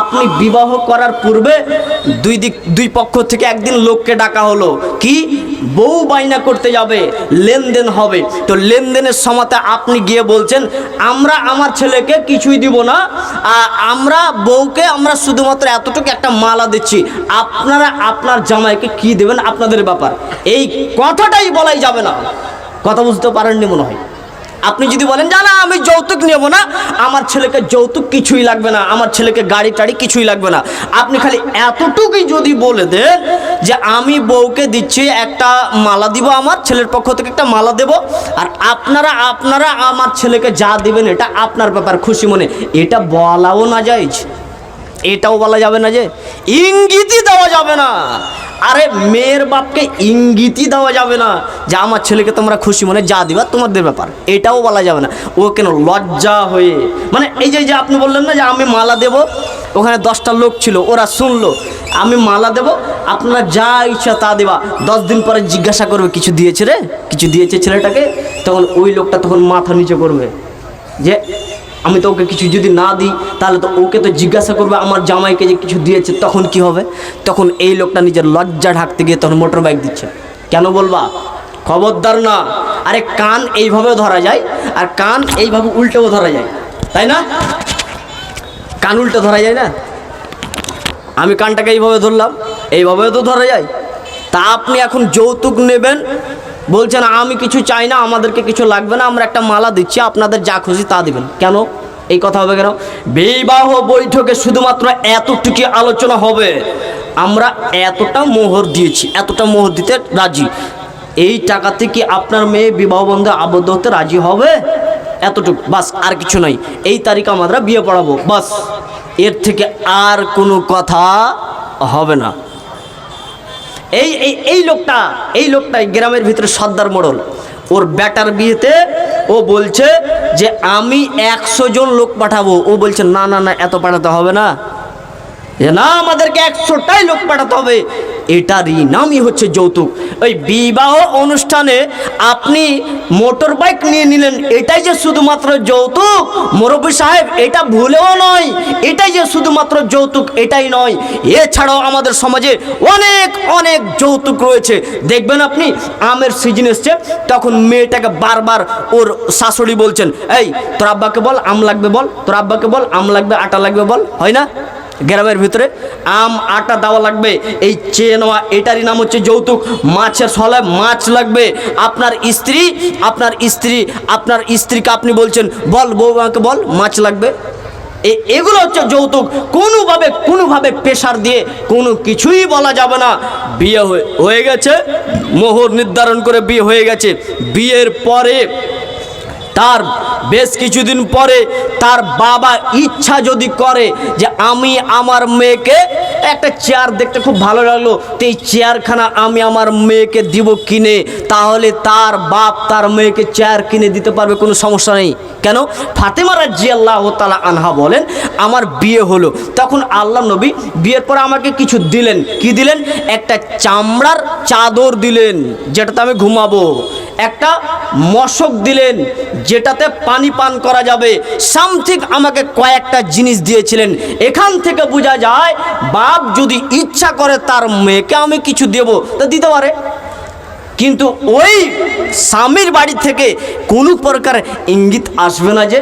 আপনি বিবাহ করার পূর্বে দুই দিক দুই পক্ষ থেকে একদিন লোককে ডাকা হলো। কি? বউ বাইনা করতে যাবে, লেনদেন হবে। তো লেনদেনের সময়তে আপনি গিয়ে বলছেন, আমরা আমার ছেলেকে কিছুই দিব না আমরা বউকে আমরা শুধুমাত্র এতটুকু একটা মালা দিচ্ছি। আপনারা আপনার জামাইকে কি দেবেন আপনাদের ব্যাপার? এই কথাটাই বলাই যাবে না। কথা বুঝতে পারেননি মনে হয়। আপনি যদি বলেন, জানা, আমি যৌতুক নেব না। আমার ছেলেকে যৌতুক কিছুই লাগবে না, আমার ছেলেকে গাড়ি টাড়ি কিছুই লাগবে না। আপনি খালি এতটুকুই যদি বলে দেন যে, আমি বউকে দিচ্ছি একটা মালা দিব আমার, ছেলের পক্ষ থেকে একটা মালা দেব, আর আপনারা আপনারা আমার ছেলেকে যা দিবেন, এটা আপনার ব্যাপার খুশি মনে। এটা বলাও না যায়, এটাও বলা যাবে না যে, ইঙ্গিতই দেওয়া যাবে না। আরে মেয়ের বাপকে ইঙ্গিতই দেওয়া যাবে না যে আমার ছেলেকে তোমরা খুশি মনে যা দিবা তোমাদের ব্যাপার। এটাও বলা যাবে না। ও কেন লজ্জা হয়ে মানে এই যে যে আপনি বললেন না যে আমি মালা দেব, ওখানে দশটা লোক ছিল, ওরা শুনলো, আমি মালা দেব, আপনারা যা ইচ্ছা তা দেবা। দশ দিন পরে জিজ্ঞাসা করবে, কিছু দিয়েছে রে? কিছু দিয়েছে ছেলেটাকে? তখন ওই লোকটা তখন মাথা নিচে করবে যে আমি তো ওকে কিছু যদি না দিই, তাহলে তো ওকে তো জিজ্ঞাসা করবে, আমার জামাইকে যে কিছু দিয়েছে, তখন কি হবে? তখন এই লোকটা নিজের লজ্জা ঢাকতে গিয়ে তখন মোটর বাইক দিচ্ছে। কেন বলবা? খবরদার না। আরে কান এইভাবেও ধরা যায়, আর কান এইভাবে উল্টেও ধরা যায়। তাই না? কান উল্টে ধরা যায় না? আমি কানটাকে এইভাবে ধরলাম, এইভাবেও তো ধরা যায়। তা আপনি এখন যৌতুক নেবেন বলছেন আমি কিছু চাই না, আমাদেরকে কিছু লাগবে না, আমরা একটা মালা দিচ্ছি, আপনাদের যা খুশি তা দিবেন। কেন? এই কথা হবে কেন? বিবাহ বৈঠকে শুধুমাত্র এতটুকু আলোচনা হবে। আমরা এতটা মোহর দিয়েছি, এতটা মোহর দিতে রাজি। এই টাকাতে কি আপনার মেয়ে বিবাহ বন্ধে আবদ্ধ হতে রাজি হবে? এতটুকু, বাস, আর কিছু নাই। এই তারিখ আমরা বিয়ে পড়াবো, বাস। এর থেকে আর কোনো কথা হবে না। এই এই লোকটা, এই লোকটাই গ্রামের ভিতরে সর্দার মোড়ল। ওর ব্যাটার বিয়েতে ও বলছে যে, আমি একশো জন লোক পাঠাবো। ও বলছে, না না না, এত পাঠাতে হবে না। যে, না, আমাদেরকে একশোটাই লোক পাঠাতে হবে। এটারই নামই হচ্ছে যৌতুক। ওই বিবাহ অনুষ্ঠানে আপনি মোটর বাইক নিয়ে নিলেন, এটাই যে শুধুমাত্র যৌতুক? মুরব্বী সাহেব, এটা ভুলেও নয়, এটাই যে শুধুমাত্র যৌতুক, এটাই নয়। এছাড়াও আমাদের সমাজে অনেক অনেক যৌতুক রয়েছে। দেখবেন আপনি, আমের সিজন এসছে, তখন মেয়েটাকে বারবার ওর শাশুড়ি বলছেন, এই, তোর আব্বাকে বল, আম লাগবে বল, তোর আব্বাকে বল, আম লাগবে, আটা লাগবে বল। হয় না? গ্রামের ভিতরে আম, আটা, দেওয়া লাগবে। এই চেয়ে নেওয়া এটারই নাম হচ্ছে যৌতুক। মাছের সলায় মাছ লাগবে। আপনার স্ত্রী আপনার স্ত্রী, আপনার স্ত্রীকে আপনি বলছেন, বল বৌমাকে বল, মাছ লাগবে। এগুলো হচ্ছে যৌতুক। কোনোভাবে কোনোভাবে প্রেশার দিয়ে কোনো কিছুই বলা যাবে না। বিয়ে হয়ে গেছে। মোহর নির্ধারণ করে বিয়ে হয়ে গেছে। বিয়ের পরে তার বেশ কিছুদিন পরে তার বাবা ইচ্ছা যদি করে যে আমি আমার মেয়েকে একটা চেয়ার দেখতে খুব ভালো লাগল, তো এই চেয়ারখানা আমি আমার মেয়েকে দিব কিনে, তাহলে তার বাপ তার মেয়েকে চেয়ার কিনে দিতে পারবে, কোনো সমস্যা নেই। কেন? ফাতেমা রাজি আল্লাহ তালা আনহা বলেন, আমার বিয়ে হলো। তখন আল্লাহ নবী বিয়ের পরে আমাকে কিছু দিলেন। কি দিলেন? একটা চামড়ার চাদর দিলেন, যেটাতে আমি ঘুমাবো। একটা মশক দিলেন, যেটাতে পানি পান করা যাবে। সামথিং আমাকে কয়েকটা জিনিস দিয়েছিলেন। এখান থেকে বোঝা যায়, বাপ যদি ইচ্ছা করে তার মেয়েকে আমি কিছু দেব, তা দিতে পারে। কিন্তু ওই স্বামীর বাড়ি থেকে কোনো প্রকার ইঙ্গিত আসবে না যে